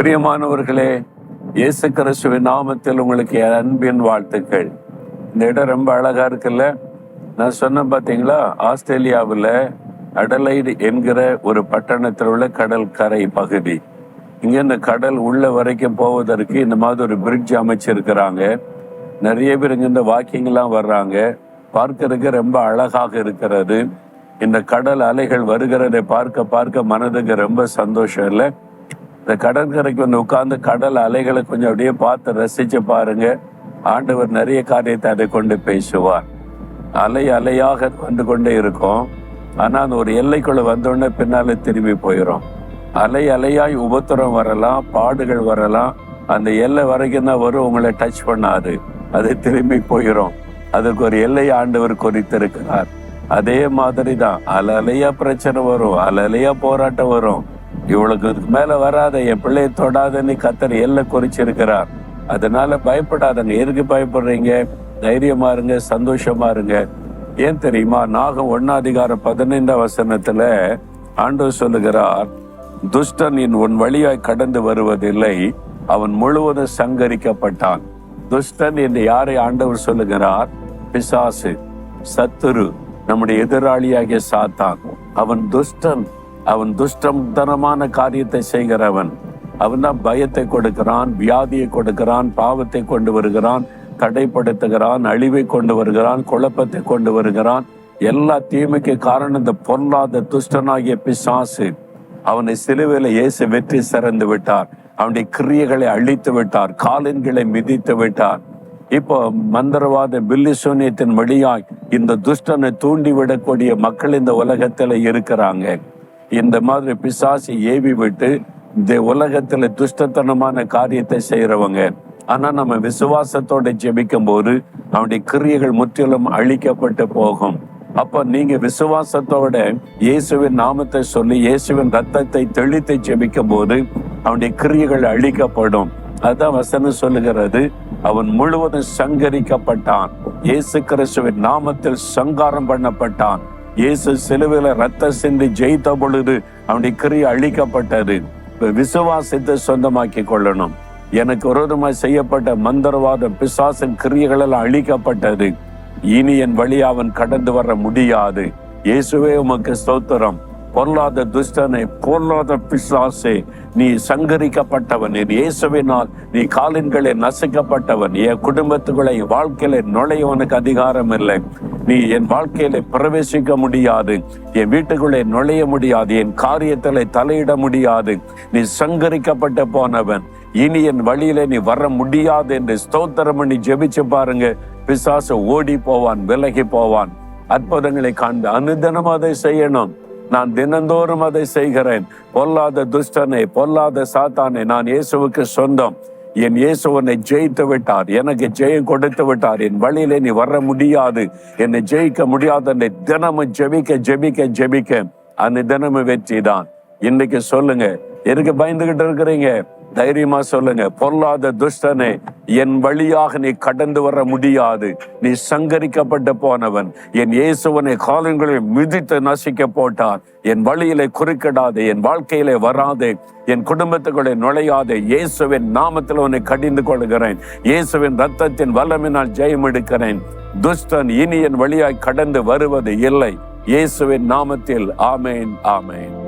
பிரியமானவர்களே இயேசு கிறிஸ்துவின் நாமத்தில் உங்களுக்கு அன்பின் வாழ்த்துக்கள். இந்த இடம் ரொம்ப அழகா இருக்குல்ல? நான் சொன்னேன் பார்த்தீங்களா ஆஸ்திரேலியாவில் அடலைடு என்கிற ஒரு பட்டணத்தில் உள்ள கடல் கரை பகுதி. இங்கே இந்த கடல் உள்ள வரைக்கும் போவதற்கு இந்த மாதிரி ஒரு பிரிட்ஜ் அமைச்சிருக்கிறாங்க. நிறைய பேர் இங்க இந்த வாக்கிங்லாம் வர்றாங்க. பார்க்கறதுக்கு ரொம்ப அழகாக இருக்கிறது. இந்த கடல் அலைகள் வருகிறதை பார்க்க பார்க்க மனதுக்கு ரொம்ப சந்தோஷம் இல்லை? இந்த கடற்கரைக்கு வந்து உட்கார்ந்து கடல் அலைகளை கொஞ்சம் அப்படியே பார்த்து ரசிச்சு பாருங்க. ஆண்டவர் நிறைய காரியத்தை அதை கொண்டு பேசுவார். அலை அலையாக வந்து கொண்டே இருக்கும். ஆனால் அந்த ஒரு எல்லைக்குள்ள வந்தோடனே பின்னாலே திரும்பி போயிடும் அலை அலையாய் உபத்திரம் வரலாம் பாடுகள் வரலாம். அந்த எல்லை வரைக்கும் தான் வரும் உங்களை டச் பண்ணாது. அது திரும்பி போயிடும் அதுக்கு ஒரு எல்லை ஆண்டவர் குறித்திருக்கிறார். அதே மாதிரி தான் அலை அலையா பிரச்சனை வரும் அலை அலையா போராட்டம் வரும். இவளுக்கு இதுக்கு மேல வராத என் பிள்ளையை தொடாதன்னு கத்தர் எல்லை குறிச்சிருக்கிறார். அதனால பயப்படாதங்க. எதுக்கு பயப்படுறீங்க? தைரியமா இருங்க சந்தோஷமா இருங்க. ஏன் தெரியுமா? நாகம் ஒன்னாதிகார பதினைந்தாம் வசனத்துல ஆண்டவர் சொல்லுகிறார் துஷ்டன் என் உன் வழியாய் கடந்து வருவதில்லை அவன் முழுவதும் சங்கரிக்கப்பட்டான். துஷ்டன் என்று யாரை ஆண்டவர் சொல்லுகிறார்? பிசாசு சத்துரு நம்முடைய எதிராளியாகிய சாத்தான். அவன் துஷ்டன். அவன் துஷ்டத்தனமான காரியத்தை செய்கிறவன். அவன் தான் பயத்தை கொடுக்கிறான் வியாதியை கொடுக்கிறான் பாவத்தை கொண்டு வருகிறான் தடைப்படுத்துகிறான் அழிவை கொண்டு வருகிறான் குழப்பத்தை கொண்டு வருகிறான். எல்லா தீமைக்கு காரணம் இந்த பொல்லாத துஷ்டனாகிய பிசாசு. அவனை சிலுவையில இயேசு வெற்றி சிறந்து விட்டார். அவனுடைய கிரியைகளை அழித்து விட்டார் காலின்களை மிதித்து விட்டார். இப்போ மந்திரவாத பில்லி சூன்யத்தின் வழியாய் இந்த துஷ்டனை தூண்டி விடக்கூடிய மக்கள் இந்த உலகத்துல இருக்கிறாங்க. இந்த மாதிரி பிசாசி ஏவி விட்டு இந்த உலகத்துல துஷ்டத்தனமான காரியத்தை செய்யறவங்க ஆனா நம்ம விசுவாசத்தோட ஜெபிக்கும் போது அவனுடைய கிரியைகள் முற்றிலும் அழிக்கப்பட்டு போகும். அப்ப நீங்க விசுவாசத்தோட இயேசுவின் நாமத்தை சொல்லி இயேசுவின் ரத்தத்தை தெளித்து ஜெபிக்கும் போது அவனுடைய கிரியைகள் அழிக்கப்படும். அதான் வசனம் சொல்லுகிறது அவன் முழுவதும் சங்கரிக்கப்பட்டான். இயேசு கிறிஸ்துவின் நாமத்தில் சங்காரம் பண்ணப்பட்டான். இயேசு சிலுவையில ரத்த சிந்தி ஜெயித்த பொழுது அவனுடைய கிரியை அழிக்கப்பட்டது. விசுவாசத்தை சொந்தமாக்கி கொள்ளணும். எனக்கு விரோதமாய் செய்யப்பட்ட மந்திரவாத பிசாசின் கிரியைகள் அழிக்கப்பட்டது. இனி என் வழி அவன் கடந்து வர முடியாது. இயேசுவே உமக்கு ஸ்தோத்திரம். பொல்லாத துஷ்டனை பொல்லாத பிசாசே நீ சங்கரிக்கப்பட்டவன். என் இயேசுவினால் நீ காலின்களை நசுக்கப்பட்டவன். என் குடும்பத்துக்குள்ள என் வாழ்க்கையில நுழைய உனக்கு அதிகாரம் இல்லை. நீ என் வாழ்க்கையில பிரவேசிக்க முடியாது. என் வீட்டுக்குள்ளே நுழைய முடியாது. என் காரியத்தில தலையிட முடியாது. நீ சங்கரிக்கப்பட்டு போனவன். இனி என் வழியில நீ வர முடியாது என்று ஸ்தோத்திரம் பண்ணி ஜெபிச்சு பாருங்க. பிசாசு ஓடி போவான் விலகி போவான். அற்புதங்களை காண்பு அனுதனம் அதை செய்யணும். நான் தினந்தோறும் அதை செய்கிறேன். பொல்லாத துஷ்டனை பொல்லாத சாத்தானை நான் இயேசுவுக்கு சொந்தம். என் இயேசு உன்னை ஜெயித்து விட்டார். எனக்கு ஜெயம் கொடுத்து விட்டார். என் வழியிலே நீ வர முடியாது. என்னை ஜெயிக்க முடியாது. என்னை தினமும் ஜெபிக்க ஜெபிக்க ஜெபிக்க. அந்த தினமும் வெற்றி தான். இன்னைக்கு சொல்லுங்க. எதுக்கு பயந்துகிட்டு இருக்கிறீங்க? தைரியமா சொல்லுங்க. பொல்லாத துஷ்டனே என் வழியாக நீ கடந்து வர முடியாது. நீ சங்கரிக்கப்பட்டு போனவன். என் இயேசுவனை காலங்களில் மிதித்து நசிக்க போட்டார் என் வழியிலே குறுக்கிடாதே என் வாழ்க்கையிலே வராதே என் குடும்பத்துக்குள்ளே நுழையாதே. இயேசுவின் நாமத்தில் உன்னை கடிந்து கொள்கிறேன். இயேசுவின் ரத்தத்தின் வல்லமினால் ஜெயம் எடுக்கிறேன். துஷ்டன் இனி என் வழியாய் கடந்து வருவது இல்லை. இயேசுவின் நாமத்தில் ஆமேன் ஆமேன்.